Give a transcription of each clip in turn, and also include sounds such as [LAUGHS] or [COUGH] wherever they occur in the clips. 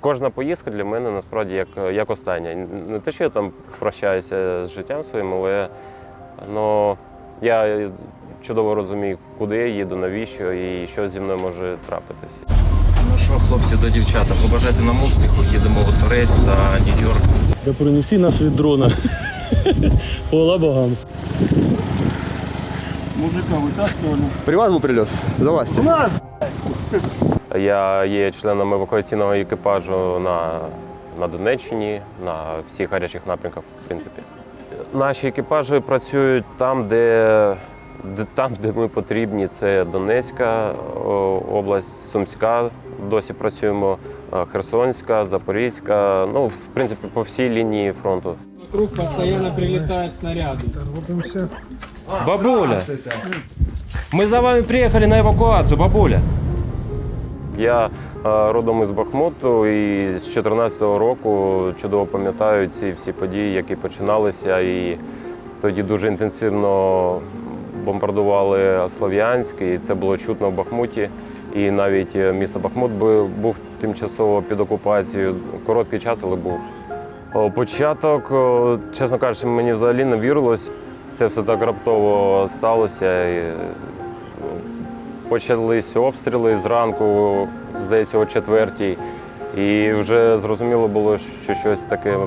Кожна поїздка для мене насправді як, як остання. Не те, що я там прощаюся з життям своїм, але ну, я чудово розумію, куди я їду, навіщо і що зі мною може трапитися. Ну що, хлопці та дівчата, побажайте нам успіху. Їдемо в Турецьк та Нью-Йорк. Да принеси нас від дрона. Хвала богам. Мужика витаскували. При вас був прильот? Залазьте. Я є членом евакуаційного екіпажу на, на Донеччині, на всіх гарячих напрямках, в принципі. Наші екіпажі працюють там, де, де, там, де ми потрібні. Це Донецька область, Сумська. Досі працюємо, е, Херсонська, Запорізька. Ну, в принципі, по всій лінії фронту. Вокруг постоянно прилетают снаряды. Бабуля! Ми за вами приїхали на евакуацію, бабуля. Я е, родом із Бахмуту і з 2014 року чудово пам'ятаю ці всі події, які починалися. І тоді дуже інтенсивно бомбардували Слов'янськ, і це було чутно в Бахмуті. І навіть е, місто Бахмут був тимчасово під окупацією. Короткий час, але був. Початок, чесно кажучи, мені взагалі не вірилось. Це все так раптово сталося. Почались обстріли зранку, здається, о четвертій. І вже зрозуміло було, що щось таке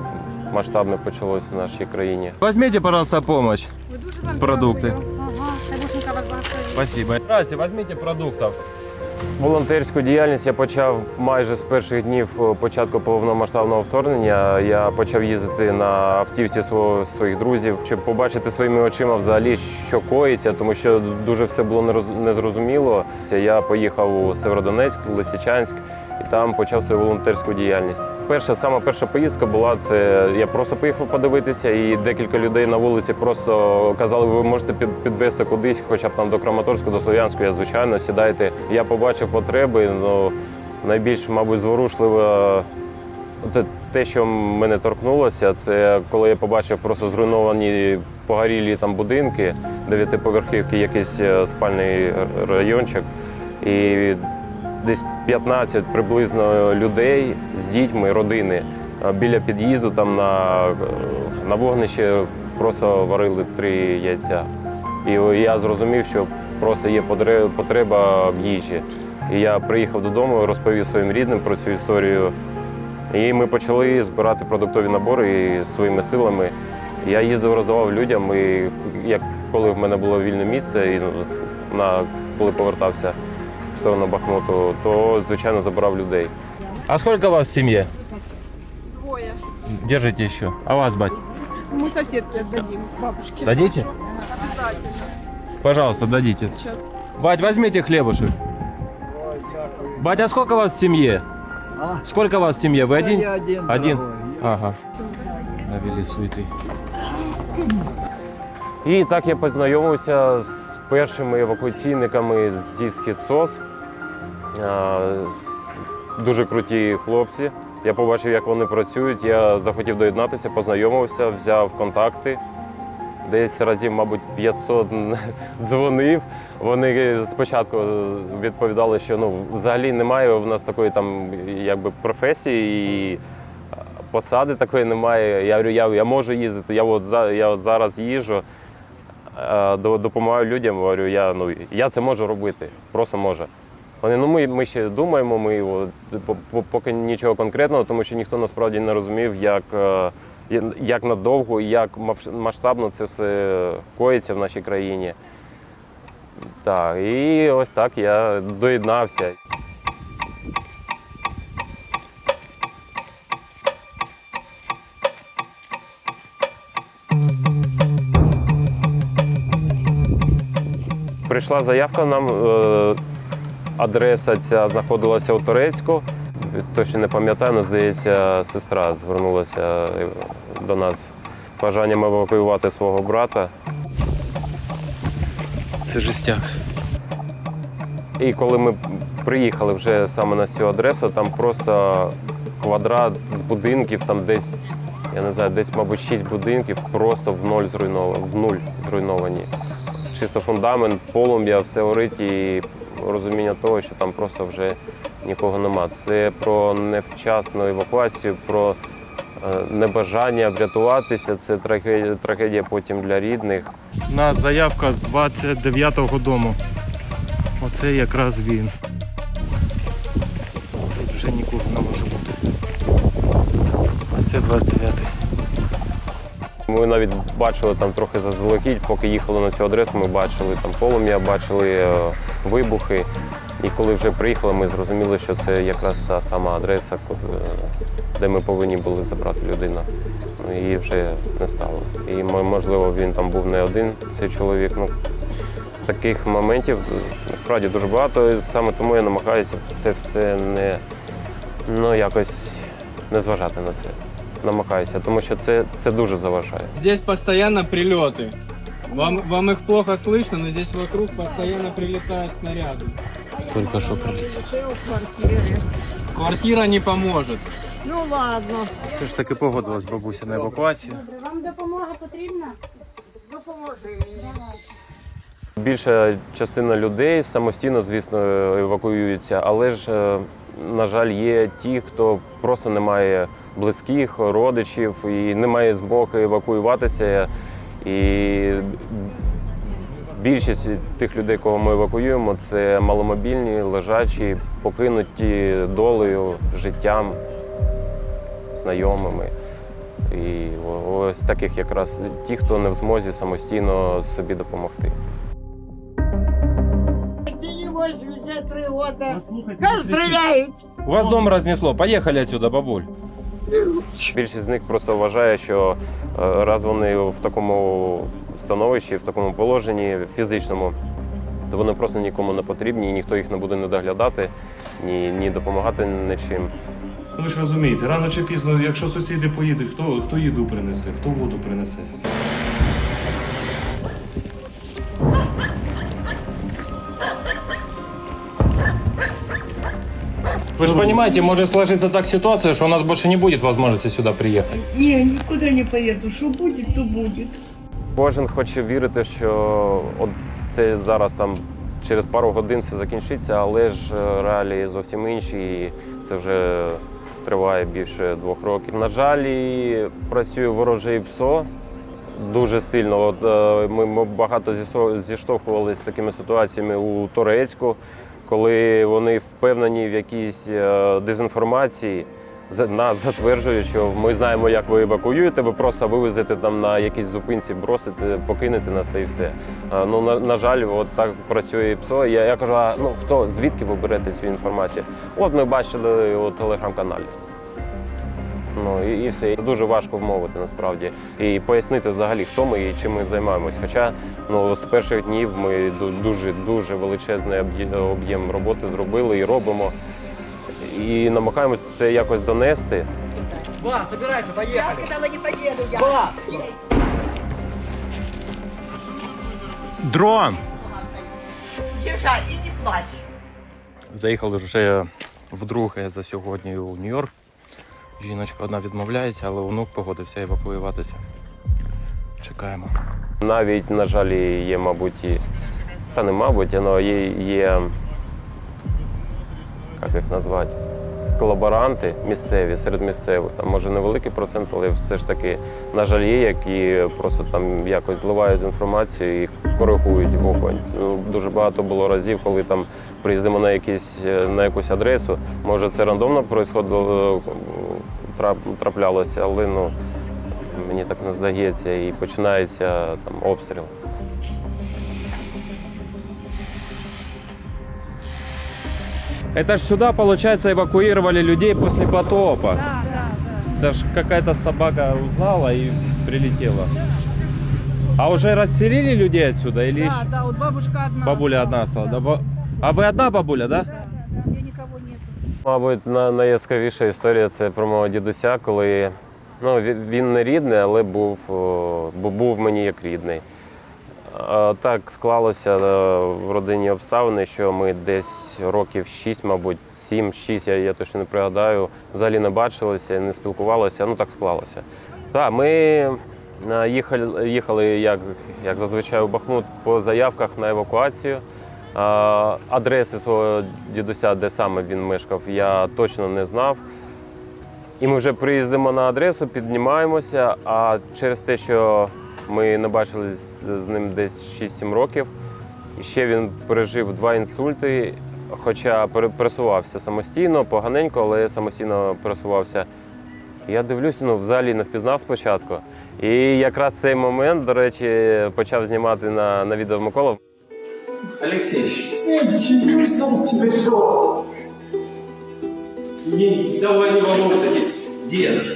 масштабне почалося в нашій країні. Возьмите, пожалуйста, допомогу. Ви дуже вам Продукти. дякую. Ага. Спасибо. Здрасте, візьміть продуктов. Волонтерську діяльність я почав майже з перших днів е, початку повномасштабного вторгнення. Я почав їздити на автівці своїх друзів, щоб побачити своїми очима взагалі, що коїться, тому що дуже все було незрозуміло. Я поїхав у Северодонецьк, Лисичанськ і там почав свою волонтерську діяльність. Перша сама перша поїздка була це. Я просто поїхав подивитися, і декілька людей на вулиці просто казали, ви можете під, підвезти кудись, хоча б там до Краматорську, до Слов'янську. Я звичайно сідайте. Я побачив потреби. Ну найбільш, мабуть, зворушливо те- що мене торкнулося, це коли я побачив просто зруйновані погорілі там будинки, дев'ятиповерхівки, якийсь е, спальний райончик. І десь 15 приблизно людей з дітьми, родини е, біля під'їзду там на, е, на вогнищі просто варили три яйця. І я зрозумів, що просто є потреба в їжі. І я приїхав додому, розповів своїм рідним про цю історію. І ми почали збирати продуктові набори своїми силами. Я їздив, роздавав людям, і як коли в мене було вільне місце, і на, коли повертався в сторону Бахмуту, то звичайно забирав людей. А сколько у вас в семье? Двоє. Держите еще. А вас, бать? Мы соседке отдадим, бабушке. Дадите? Обязательно. Пожалуйста, дадите. Сейчас. Бать, возьмите хлебушек. Бать, а сколько вас в семье? А? Сколько вас в семье? Вы один? Я один. Один? дорогой. Ага. Навели суеты. І так я познайомився з першими евакуаційниками зі Східсос. А, з- Дуже круті хлопці. Я побачив, як вони працюють. Я захотів доєднатися, познайомився, взяв контакти. Десь разів, мабуть, 500 [LAUGHS] дзвонив. Вони спочатку відповідали, що ну, взагалі немає в нас такої там якби професії і посади такої немає. Я говорю, я, я можу їздити, я от, я от зараз їжджу, е, допомагаю людям. Говорю, я, ну, я це можу робити, просто можу. Вони, ну ми, ми ще думаємо, ми поки нічого конкретного, тому що ніхто насправді не розумів, як, е, як надовго і як масштабно це все коїться в нашій країні. Так, і ось так я доєднався. Прийшла заявка нам. е, Адреса ця знаходилася у Турецьку. Точно не пам'ятаю, але здається, сестра звернулася до нас з бажанням евакуювати свого брата. Це жестяк. І коли ми приїхали вже саме на цю адресу, там просто квадрат з будинків, там десь, я не знаю, десь, мабуть, шість будинків просто в ноль зруйновані, в нуль зруйновані. Чисто фундамент, полум'я, все горить і розуміння того, що там просто вже нікого нема. Це про невчасну евакуацію, про е, небажання врятуватися. Це трагедія, трагедія потім для рідних. У нас заявка з 29-го дому. Оце якраз він. Тут вже нікого не може бути. Ось це 29-й. Ми навіть бачили там трохи заздалегідь, поки їхали на цю адресу, ми бачили там полум'я, бачили е, вибухи. І коли вже приїхали, ми зрозуміли, що це якраз та сама адреса, куди- де ми повинні були забрати людину. Ну, Її вже не стало. І мо- можливо він там був не один, цей чоловік. Ну, таких моментів е, насправді дуже багато. І саме тому я намагаюся це все не ну, якось не зважати на це. Намагаюся, тому що це, це дуже заважає. Здесь постоянно прилеты. Вам, вам их плохо слышно, но здесь вокруг постоянно прилетают снаряды. Тільки що прилетів. Квартира не поможет. Ну ладно. Все ж таки погодилась бабуся на евакуацію. Вам допомога потрібна? Більша частина людей самостійно, звісно, евакуюються, але ж, е, на жаль, є ті, хто просто не має близьких, родичів і не має змоги евакуюватися. І більшість тих людей, кого ми евакуюємо, це маломобільні, лежачі, покинуті долею, життям, знайомими. І ось таких якраз ті, хто не в змозі самостійно собі допомогти. Мені 83 года. Нас стріляють. У вас дом разнесло. Поехали отсюда, бабуль. Більшість з них просто вважає, що е, раз вони в такому становищі, в такому положенні фізичному, то вони просто нікому не потрібні, і ніхто їх не буде не доглядати, ні, ні допомагати нічим. Ну, ви ж розумієте, рано чи пізно, якщо сусіди поїдуть, хто, хто їду принесе, хто воду принесе. Вы же понимаете, может сложиться так ситуация, что у нас больше не будет возможности сюда приехать. Ні, нікуди не поїду. Що буде, то буде. Кожен хоче вірити, що от це зараз там через пару годин все закінчиться, але ж е, реалії зовсім інші, і це вже триває більше двох років. На жаль, і працює ворожий ПСО дуже сильно. От, е, ми, багато зіштовхувалися з такими ситуаціями у Торецьку, коли вони впевнені в якійсь е, дезінформації. Нас затверджують, що ми знаємо, як ви евакуюєте, ви просто вивезете там на якійсь зупинці, бросите, покинете нас та і все. Ну, на, на жаль, от так працює ПСО. Я, я кажу, а ну хто звідки ви берете цю інформацію? От ми бачили у телеграм-каналі. Ну і, і все. Це дуже важко вмовити насправді. І пояснити взагалі, хто ми і чим ми займаємось. Хоча ну, з перших днів ми дуже дуже величезний об'єм роботи зробили і робимо. І намагаємось це якось донести. Ба, собирайся, поехали. Я сказала, не поїду я. Ба! Дрон! Тиша і не плач. Заїхали вже вдруге за сьогодні у Нью-Йорк. Жіночка одна відмовляється, але онук погодився евакуюватися. Чекаємо. Навіть, на жаль, є, мабуть, і, та не мабуть, але є, є як їх назвати, колаборанти місцеві, серед місцевих. Там може невеликий процент, але все ж таки, на жаль, є, які просто там якось зливають інформацію і коригують вогонь. Ну, Дуже багато було разів, коли там приїздимо на, якісь, е, на якусь адресу. Може, це рандомно происходило, траплялося, але ну, мені так не здається, і починається там обстріл. Это ж сюда, получается, эвакуировали людей после потопа. Да, да, да. Это ж какая-то собака узнала и прилетела. А уже расселили людей отсюда или Да, еще? да, вот бабушка одна. Бабуля одна осталась. да? Ба- А вы одна бабуля, да? Да, да, у меня никого нету. Мабуть, на- найяскравіша історія це про мого дідуся, коли ну, він, він не рідний, але був, о, бу- був мені як рідний. Так склалося е, в родині обставини, що ми десь років 6, мабуть, 7-6, я, я точно не пригадаю, взагалі не бачилися, не спілкувалися. Ну так склалося. Так, ми е, їхали, їхали як, як зазвичай у Бахмут по заявках на евакуацію. Адреси свого дідуся, де саме він мешкав, я точно не знав. І ми вже приїздимо на адресу, піднімаємося. А через те, що ми не бачились з ним десь 6-7 років, ще він пережив два інсульти, хоча пересувався самостійно, поганенько, але самостійно пересувався. Я дивлюся, ну взагалі не впізнав спочатку. І якраз цей момент, до речі, почав знімати на, на відео Микола. Алексеевич, тебе что? Не, давай не волнуйся, дедушка.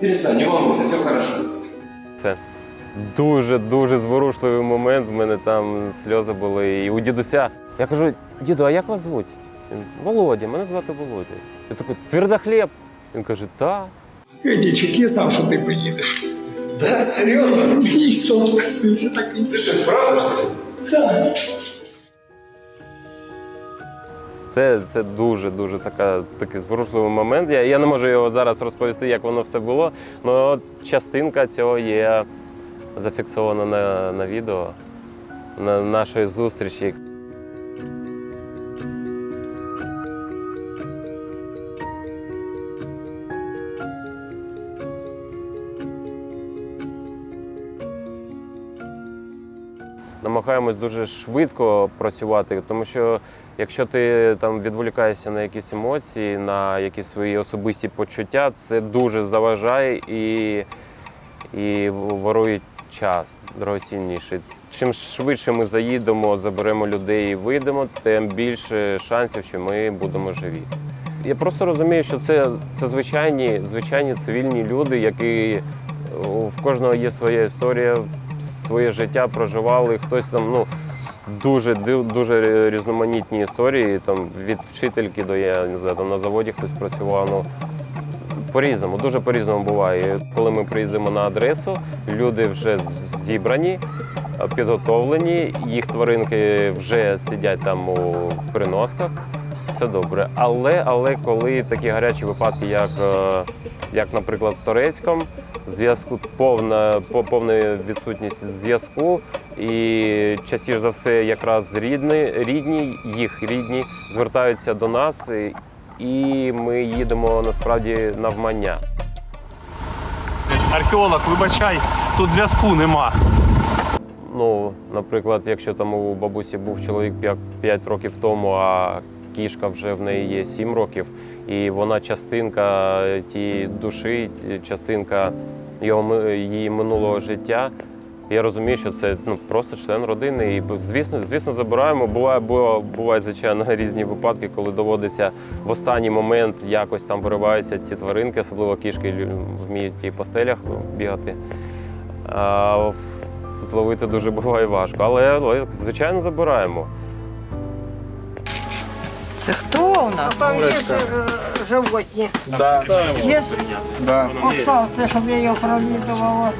Перестань, не волнуйся, все хорошо. Це дуже дуже зворушливий момент. В мене там сльози були. І у дідуся. Я кажу: діду, а як вас звуть? Він Володя, мене звати Володя. Я такий, твердохліб. Він каже, так. Эти чеки сам, что ты приедешь. Да, серьезно? И солнце, слышишь, так не слышишь, правда, что ли? Да. Це, це дуже дуже така, такий зворушливий момент. Я, я не можу його зараз розповісти, як воно все було. але частинка цього є зафіксована на, на відео на нашої зустрічі. намагаємось дуже швидко працювати, тому що якщо ти там відволікаєшся на якісь емоції, на якісь свої особисті почуття, це дуже заважає і, і ворує час дорогоцінніший. Чим швидше ми заїдемо, заберемо людей і вийдемо, тим більше шансів, що ми будемо живі. Я просто розумію, що це, це звичайні, звичайні цивільні люди, які в кожного є своя історія, своє життя проживали. Хтось там ну дуже дуже різноманітні історії. Там від вчительки до я не знаю, там на заводі хтось працював. Ну по-різному, дуже по-різному буває. Коли ми приїздимо на адресу, люди вже зібрані, підготовлені, їх тваринки вже сидять там у переносках. Це добре. Але, але коли такі гарячі випадки, як, е, як наприклад, з Торецьком, зв'язку повна, повна відсутність зв'язку, і частіше за все, якраз рідні, рідні, їх рідні звертаються до нас, і- ми їдемо насправді навмання. Археолог, вибачай, тут зв'язку нема. Ну, наприклад, якщо там у бабусі був чоловік 5 років тому, а кішка вже в неї є 7 років, і вона частинка тієї душі, частинка його, її минулого життя. Я розумію, що це ну, просто член родини. І звісно, звісно, забираємо. Буває, буває, буває, звичайно, [LAUGHS] різні випадки, коли доводиться в останній момент якось там вириваються ці тваринки, особливо кішки вміють і по стелях бігати. А, зловити дуже буває важко, але, але звичайно забираємо. Це хто у нас? Там є животні. Да, Є? да, Оставте, щоб я її провідувала.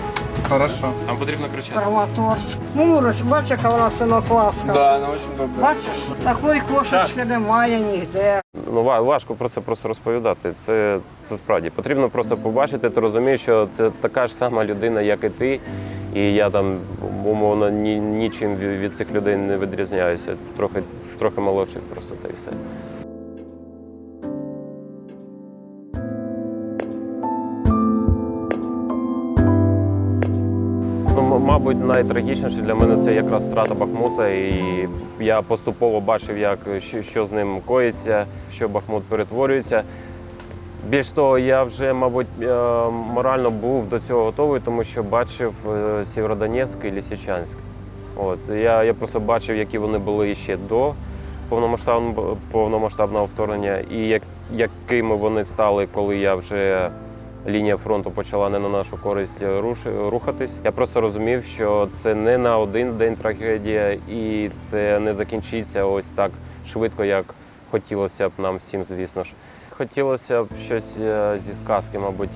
Хорошо. Там потрібно кричати. Краматорськ. Мурош, бачиш, яка вона синокласка? Да, она очень добрая. Бачиш, такої кошечки немає ніде. Ну, ва- важко про це просто розповідати. Це, це справді потрібно просто побачити. Ти розумієш, що це така ж сама людина, як і ти. І я там умовно ні, нічим від від цих людей не відрізняюся. Трохи, трохи молодший просто та й все. Найтрагічніше для мене це якраз втрата Бахмута. І я поступово бачив, як що, з ним коїться, що Бахмут перетворюється. Більш того, я вже, мабуть, е, морально був до цього готовий, тому що бачив е, Сєвєродонецьк і Лісичанськ. От я, я просто бачив, які вони були ще до повномасштабного повномасштабного вторгнення, і як, якими вони стали, коли я вже лінія фронту почала не на нашу користь руш- рухатись. Я просто розумів, що це не на один день трагедія, і це не закінчиться ось так швидко, як хотілося б нам всім, звісно ж. Хотілося б щось е, зі сказки, мабуть,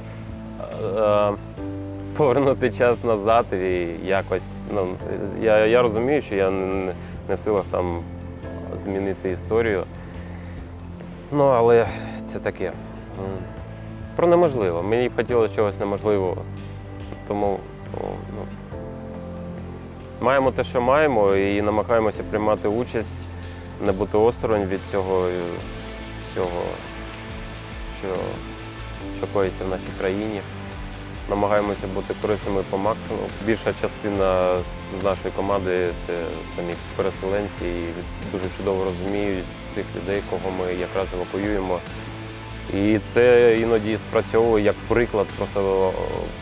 е, повернути час назад і якось. Ну, я, я розумію, що я не в силах там змінити історію. Ну, але це таке. Про неможливо. Мені б хотілося чогось неможливого. Тому ну, Маємо те, що маємо, і намагаємося приймати участь, не бути осторонь від цього е, всього, що, що коїться в нашій країні. Намагаємося бути корисними по максимуму. Більша частина з нашої команди це самі переселенці і дуже чудово розуміють цих людей, кого ми якраз евакуюємо. І це іноді спрацьовує як приклад, просто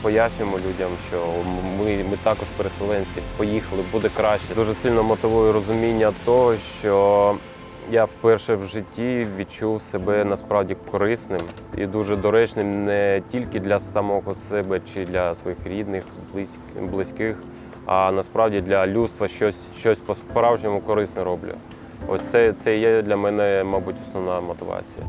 пояснюємо людям, що ми, ми також переселенці, поїхали, буде краще. Дуже сильно мотивує розуміння того, що я вперше в житті відчув себе насправді корисним і дуже доречним не тільки для самого себе чи для своїх рідних, близьких, а насправді для людства щось, щось по-справжньому корисне роблю. Ось це, це є для мене, мабуть, основна мотивація.